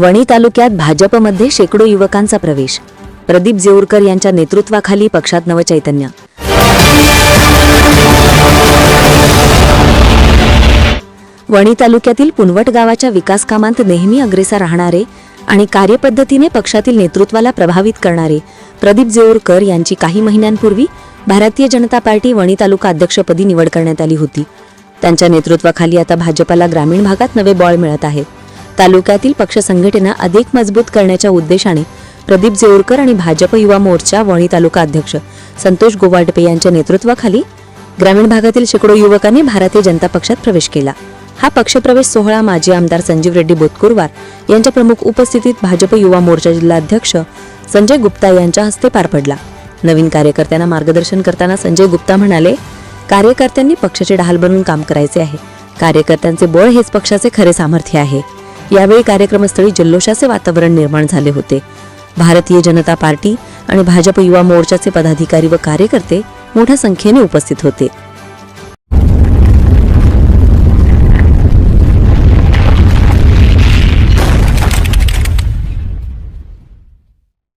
वणी तालुक्यात भाजपमध्ये शेकडो युवकांचा प्रवेश. प्रदीप जेऊरकर यांच्या नेतृत्वाखाली पक्षात नवचैतन्य. वणी तालुक्यातील पुनवट गावाच्या विकासकामांत नेहमी अग्रेसर राहणारे आणि कार्यपद्धतीने पक्षातील नेतृत्वाला प्रभावित करणारे प्रदीप जेऊरकर यांची काही महिन्यांपूर्वी भारतीय जनता पार्टी वणी तालुका अध्यक्षपदी निवड करण्यात आली होती. त्यांच्या नेतृत्वाखाली आता भाजपला ग्रामीण भागात नवे बळ मिळत आहेत. तालुक्यातील पक्ष संघटना अधिक मजबूत करण्याच्या उद्देशाने प्रदीप जेऊरकर आणि भाजप युवा मोर्चा वणी तालुका अध्यक्ष संतोष गोवाडपे यांच्या नेतृत्वाखाली ग्रामीण भागातील शेकडो युवकांनी भारतीय जनता पक्षात प्रवेश केला. हा पक्षप्रवेश सोहळा माजी आमदार संजीव रेड्डी बोतकुरवार यांच्या प्रमुख उपस्थितीत भाजप युवा मोर्चा जिल्हाध्यक्ष संजय गुप्ता यांच्या हस्ते पार पडला. नवीन कार्यकर्त्यांना मार्गदर्शन करताना संजय गुप्ता म्हणाले कार्यकर्त्यांनी पक्षाचे ढाल बनून काम करायचे आहे. कार्यकर्त्यांचे बळ हेच पक्षाचे खरे सामर्थ्य आहे. यावेळी कार्यक्रमस्थळी जल्लोषाचे वातावरण निर्माण झाले होते. भारतीय जनता पार्टी आणि भाजप युवा मोर्चाचे पदाधिकारी व कार्यकर्ते मोठ्या संख्येने उपस्थित होते.